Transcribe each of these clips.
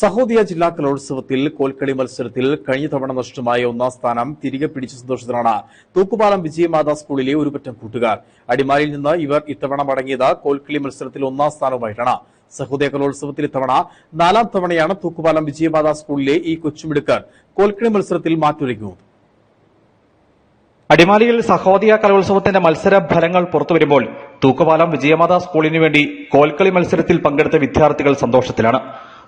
സഹോദയ ജില്ലാ കലോത്സവത്തിൽ കോൽക്കളി മത്സരത്തിൽ കഴിഞ്ഞ തവണ നഷ്ടമായ ഒന്നാം സ്ഥാനം തിരികെ പിടിച്ച സന്തോഷത്തിലാണ് തൂക്കുപാലം വിജയമാതാ സ്കൂളിലെ ഒരുപറ്റം കൂട്ടുകാർ. അടിമാലിയിൽ നിന്ന് ഇവർ ഇത്തവണ മടങ്ങിയത് കോൽക്കളി മത്സരത്തിൽ ഒന്നാം സ്ഥാനവുമായിട്ടാണ്. സഹോദയ കലോത്സവത്തിൽ ഇത്തവണ നാലാം തവണയാണ് തൂക്കുപാലം വിജയമാതാ സ്കൂളിലെ ഈ കൊച്ചുമിടുക്കർ കോൽക്കളി മത്സരത്തിൽ മാറ്റൊരുങ്ങുന്നത് അടിമാലിയിൽ സഹോദയ കലോത്സവത്തിന്റെ മത്സര ഫലങ്ങൾ പുറത്തുവരുമ്പോൾ തൂക്കുപാലം വിജയമാതാ സ്കൂളിനു വേണ്ടി കോൽക്കളി മത്സരത്തിൽ പങ്കെടുത്ത വിദ്യാർത്ഥികൾ സന്തോഷത്തിലാണ്.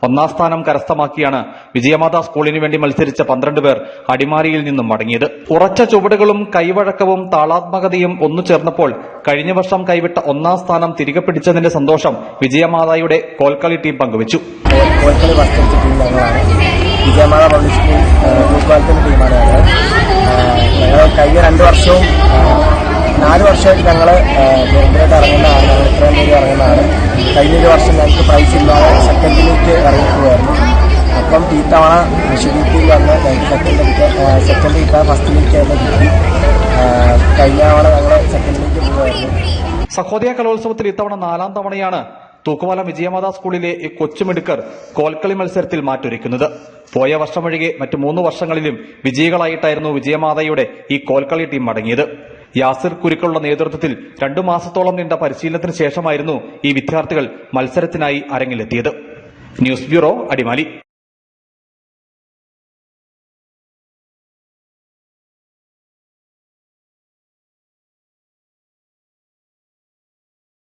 ഒന്നാം സ്ഥാനം കരസ്ഥമാക്കിയാണ് വിജയമാതാ സ്കൂളിന് വേണ്ടി മത്സരിച്ച പന്ത്രണ്ട് പേർ അടിമാലിയിൽ നിന്നും മടങ്ങിയത്. ഉറച്ച ചുവടുകളും കൈവഴക്കവും താളാത്മകതയും ഒന്നു ചേർന്നപ്പോൾ കഴിഞ്ഞ വർഷം കൈവിട്ട ഒന്നാം സ്ഥാനം തിരികെ പിടിച്ചതിന്റെ സന്തോഷം വിജയമാതായുടെ കോൽക്കളി ടീം പങ്കുവച്ചു. വിജയമാത ടീമാണ് ഞങ്ങൾ. കഴിഞ്ഞ രണ്ട് വർഷവും നാല് വർഷമായിട്ട് ഞങ്ങൾ നിരന്തരമായിട്ട് ഇറങ്ങുന്നതാണ്. ഞങ്ങൾ ഇത്രയും പേര് ഇറങ്ങുന്നതാണ്. കഴിഞ്ഞ ഒരു വർഷം ഞങ്ങൾക്ക് പ്രൈസ് ഇല്ലാതെ സെക്കൻഡിലേക്ക് ഇറങ്ങിപ്പോയായിരുന്നു അപ്പം ഈ തവണ വിഷുവീക്കിൽ വന്ന് ഞങ്ങൾക്ക് സെക്കൻഡിലേക്ക് സെക്കൻഡ് കിട്ടാൻ ഫസ്റ്റിലേക്ക് തന്നെ കിട്ടി. കഴിഞ്ഞ തവണ ഞങ്ങൾ സെക്കൻഡിലേക്ക് പോകുമായിരുന്നു സഹോദയ കലോത്സവത്തിൽ ഇത്തവണ നാലാം തവണയാണ് തൂക്കുമല വിജയമാതാ സ്കൂളിലെ ഈ കൊച്ചുമിടുക്കർ കോൽക്കളി മത്സരത്തിൽ മാറ്റൊരുക്കുന്നത്. പോയ വർഷമൊഴികെ മറ്റ് മൂന്ന് വർഷങ്ങളിലും വിജയികളായിട്ടായിരുന്നു വിജയമാതയുടെ ഈ കോൽക്കളി ടീം മടങ്ങിയത് യാസിർ കുരുക്കളുടെ നേതൃത്വത്തിൽ രണ്ടു മാസത്തോളം നീണ്ട പരിശീലനത്തിന് ശേഷമായിരുന്നു ഈ വിദ്യാർത്ഥികൾ മത്സരത്തിനായി അരങ്ങിലെത്തിയത്. News bureau Adimali.